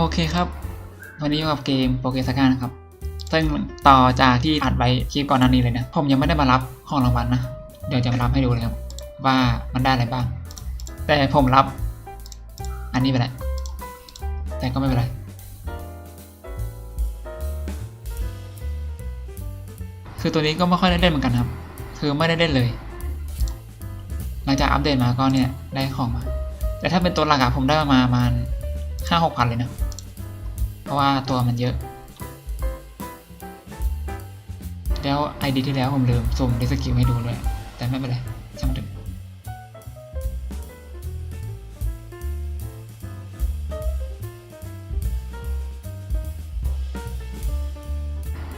โอเคครับวันนี้อยู่กับเกมโปเกสกานะครับ ซึ่งต่อจากที่อัดไว้คลิปก่อนหน้านี้เลยนะ ผมยังไม่ได้มารับของรางวัลนะ เดี๋ยวจะมารับให้ดูเลยครับ ว่ามันได้อะไรบ้าง แต่ผมรับ อันนี้ไปแหละแต่ก็ไม่เป็นไร คือตัวนี้ก็ไม่ค่อยได้เล่นเหมือนกันครับ คือไม่ได้เล่นเลย หลังจากอัปเดตมาก็เนี่ยได้ของมา แต่ถ้าเป็นตัวหลักอะผมได้มาประมาณห้าหกพันเลยนะ เพราะว่าตัวมันเยอะ แล้วไอดีที่แล้วผมลืมส่งดิสกิลให้ดูด้วย แต่ไม่เป็นไรช่างมันเถอะ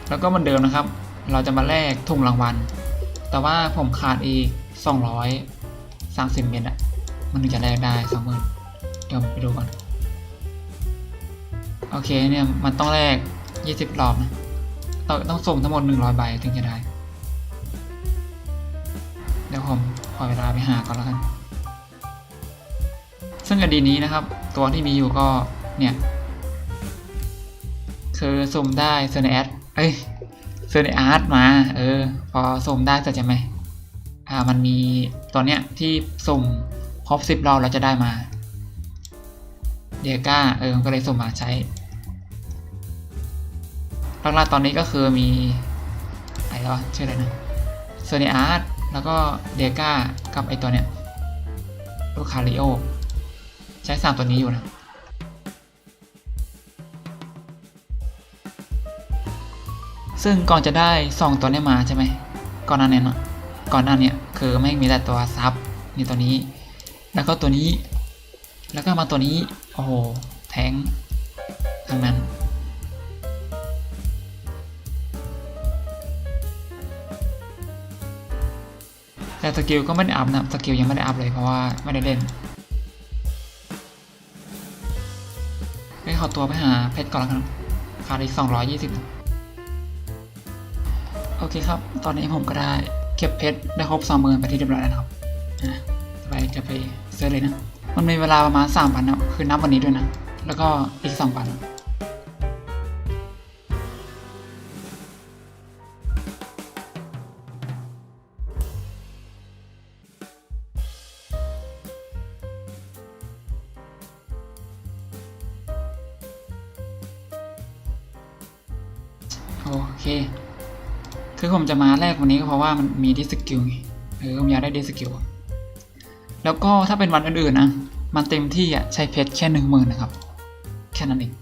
แล้วก็เหมือนเดิมนะครับ เราจะมาแลกถุงรางวัล แต่ว่าผมขาดอีก 230 เมตรอะมันถึงจะแลกได้สองหมื่นเดี๋ยวไปดูก่อน โอเคเนี่ยมันต้องแลก20รอบนะต้องต้องส่งทั้งหมด100ใบถึงจะได้ เดี๋ยวผมขอเวลาไปหาก่อนแล้วกัน ซึ่งอดีนี้นะครับ ตัวที่มีอยู่ก็เนี่ย คือสุ่มได้เซเนแอดเอ้ยเซเนอาร์ตมา เออ พอสุ่มได้เสร็จใช่ไหมอ่ามันมีตัวเนี้ยที่สุ่มครบสิบรอบแล้วจะได้มาเดียก้าเออก็เลยสุ่มมาใช้ ลักๆตอนนี้ก็คือมีอะไรวะชื่ออะไรนะเซอร์เนอาร์ตแล้วก็เดก้ากับไอตัวเนี้ยลูกคาริโอ ใช้สามตัวนี้อยู่นะ ซึ่งก่อนจะได้สองตัวนี้มาใช่ไหมก่อนหน้านี้เนาะก่อนหน้าเนี้ยคือไม่มีแต่ตัวซับมีตัวนี้ แล้วก็ตัวนี้ แล้วก็มาตัวนี้ โอ้โห แทงทั้งนั้น แต่สกิลก็ไม่ได้อัพนะสกิลยังไม่ได้อัพเลยเพราะว่าไม่ได้เล่นไปขอตัวไปหาเพชรก่อนแล้วกันขาดอีกสองร้อยยี่สิบโอเคครับ ตอนนี้ผมก็ได้เก็บเพชรได้ครบสองหมื่นไปที่เรียบร้อยแล้วนะครับอะไปจะไปเซิร์ชเลยนะ มันมีเวลาประมาณสามพันนะคือนับวันนี้ด้วยนะ แล้วก็อีกสองพัน โอเค คือผมจะมาแรกวันนี้ก็เพราะว่ามันมีดิสกิลไงเออผมอยากได้ดิสกิลแล้วก็ถ้าเป็นวันอื่นๆนะ มันเต็มที่อะใช้เพชรแค่หนึ่งหมื่นนะครับ แค่นั้นเอง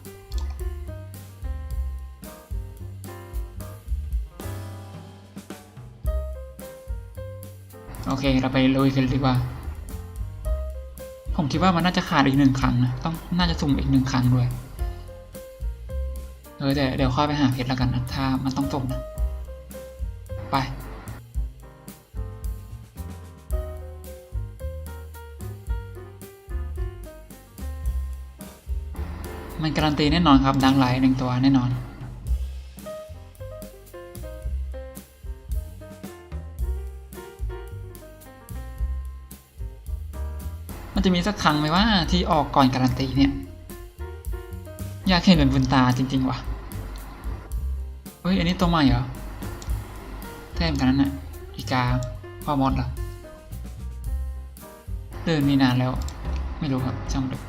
โอเค เราไปลุยกันเลยดีกว่า ผมคิดว่ามันน่าจะขาดอีกหนึ่งครั้งนะ ต้องน่าจะสุ่มอีกหนึ่งครั้งด้วย เออแต่เดี๋ยวค่อยไปหาเพชรแล้วกันนะ ถ้ามันต้องสุ่มนะ ไป มันการันตีแน่นอนครับ ดังไลท์หนึ่งตัวแน่นอนมันจะมีสักครั้งไหมว่าที่ออกก่อนการันตีเนี่ย อยากเห็นเป็นบุญตาจริง ๆ ว่ะ เฮ้ย อันนี้ตัวใหม่เหรอแทมกันนั้นน่ะอีกาพ่อมดเหรอเดินมีนานแล้ว ไม่รู้ครับช่างมันเถอะ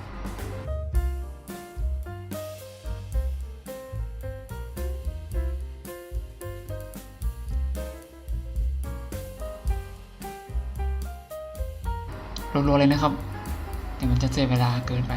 รัวๆเลยนะครับ เดี๋ยวมันจะเสียเวลาเกินไป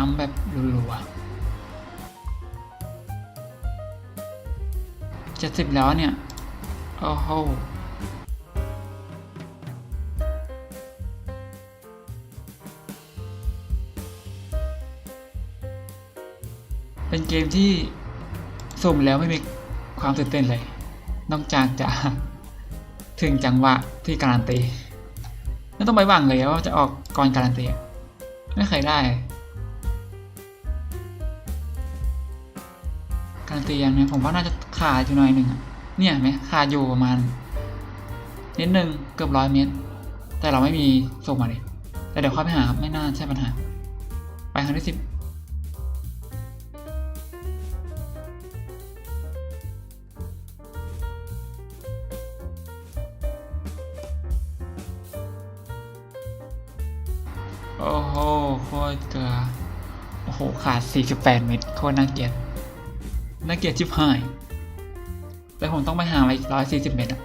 ซ้ำแบบรัวๆจ็ดสิบแล้วเนี่ย โอ้โหเป็นเกมที่สุ่มแล้วไม่มีความตื่นเต้นเลย นอกจากจะถึงจังหวะที่การันตี ไม่ต้องไปหวังเลยว่าจะออกก่อนการันตี ไม่เคยได้ การตีอย่างเนี้ยผมว่าน่าจะขาดอยู่หน่อยหนึ่งเนี่ยไหมขาดอยู่ประมาณนิดนึงเกือบร้อยเมตร แต่เราไม่มีส่งมาเลยแต่เดี๋ยวค่อยไปหาครับไม่น่าใช่ปัญหา ไปครั้งที่สิบโอ้โหโคตรเกลือโอ้โห ขาด 48 เมตร โคตรน่าเกลียด น่าเกลียดชิบหายแต่ผมต้องไปหามาอีก140เมตรอะ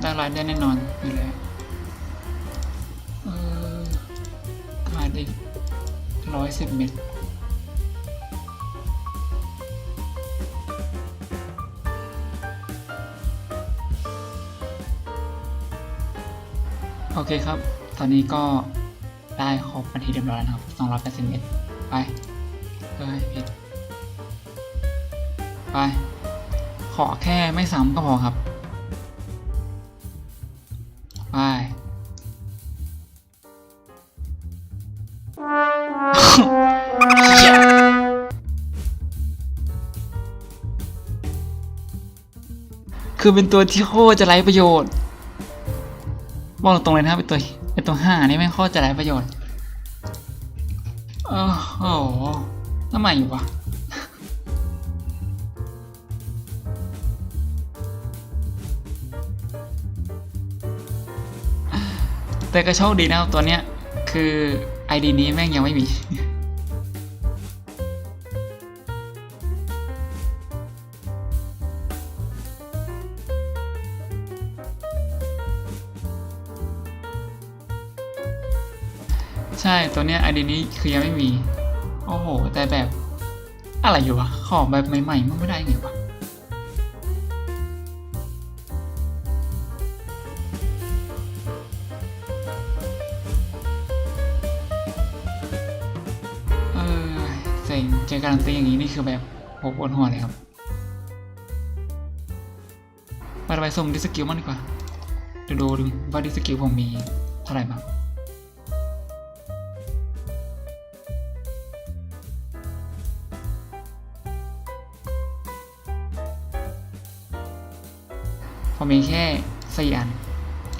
ได้รายได้แน่นอนอยู่แล้วเออขาดอีกร้อยสิบเมตรโอเคครับ ตอนนี้ก็ได้ครบนาทีเรียบร้อยแล้วครับ280เมตร ไปเฮ้ยผิด ไป ขอแค่ไม่ซ้ำก็พอครับ คือเป็นตัวที่โคตรจะไร้ประโยชน์บอกตรงเลยนะเป็นตัวเป็นตัวห้านี่แม่งโคตรจะไร้ประโยชน์โอ้โหทำไมอยู่วะแต่ก็โชคดีนะครับตัวเนี้ยคือ ID นี้แม่งยังไม่มี ช่ตัวเนี้ย ID นี้คือยังไม่มี โอ้โห แต่แบบ อะไรอยู่วะ ของแบบใหม่ๆมันไม่ได้ไงวะเออเซ็งเจอการันตีอย่างนี้นี่คือแบบโหปวดหัวเลยครับไปไปส่งดิสกิลมันดีกว่าดี๋ยวดูดูว่าดิสกิลผมมีเท่าไหร่บ้าง มีแค่สี่อัน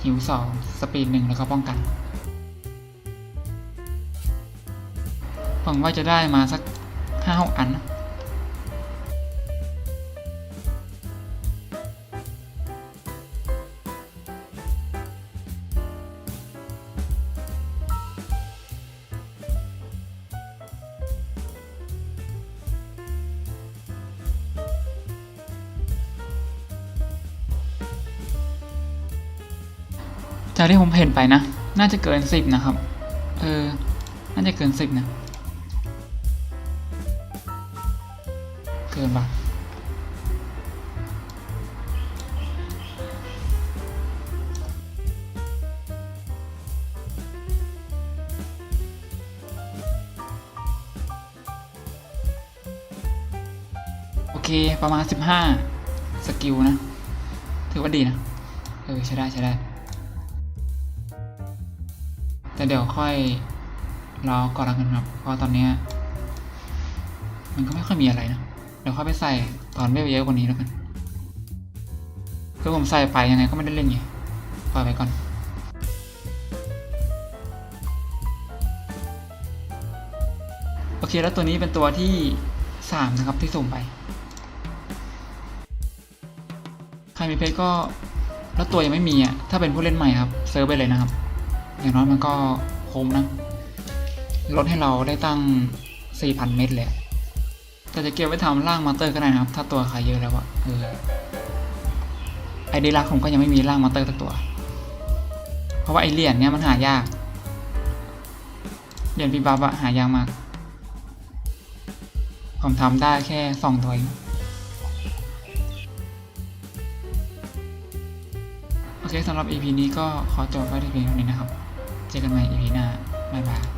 หิวสองสปีดหนึ่งแล้วก็ป้องกันหวังว่าจะได้มาสักห้าหกอันนะ จากที่ผมเห็นไปนะ น่าจะเกินสิบนะครับ เออ น่าจะเกินสิบนะ เกินปะโอเค ประมาณ 15 สกิลนะ ถือว่าดีนะ เออ ใช้ได้ ใช้ได้ เดี๋ยวค่อยรอก่อนล้กันครับ เพราะตอนนี้มันก็ไม่ค่อยมีอะไรนะ เดี๋ยวค่อยไปใส่ตอนไม่เยอะกว่านี้แล้วกันคือผมใส่ไปยังไงก็ไม่ได้เล่นไงปล่อยไปก่อนโอเคแล้วตัวนี้เป็นตัวที่ 3 นะครับที่ส่งไป ใครมีเพชรก็แล้วตัวยังไม่มีอะถ้าเป็นผู้เล่นใหม่ครับเซิร์ฟไปเลยนะครับ อย่างน้อยมันก็คุ้มนะ ลดให้เราได้ตั้ง 4,000 เม็ดเลยแต่จะเก็บไว้ทำร่างมาเตอร์ก็ได้นะครับ ถ้าตัวใครเยอะแล้วอะเออไอเดียรักผมก็ยังไม่มีร่างมาเตอร์สักตัว เพราะว่าไอเหรียญเนี้ยมันหายาก เหรียญปีบับอะหายากมาก ผมทำได้แค่สองตัวเองโอเคสำหรับ EP นี้ก็ขอจบไว้ที่เพียงเท่านี้นะครับ เจอกันใหม่ EP หน้าบ๊ายบาย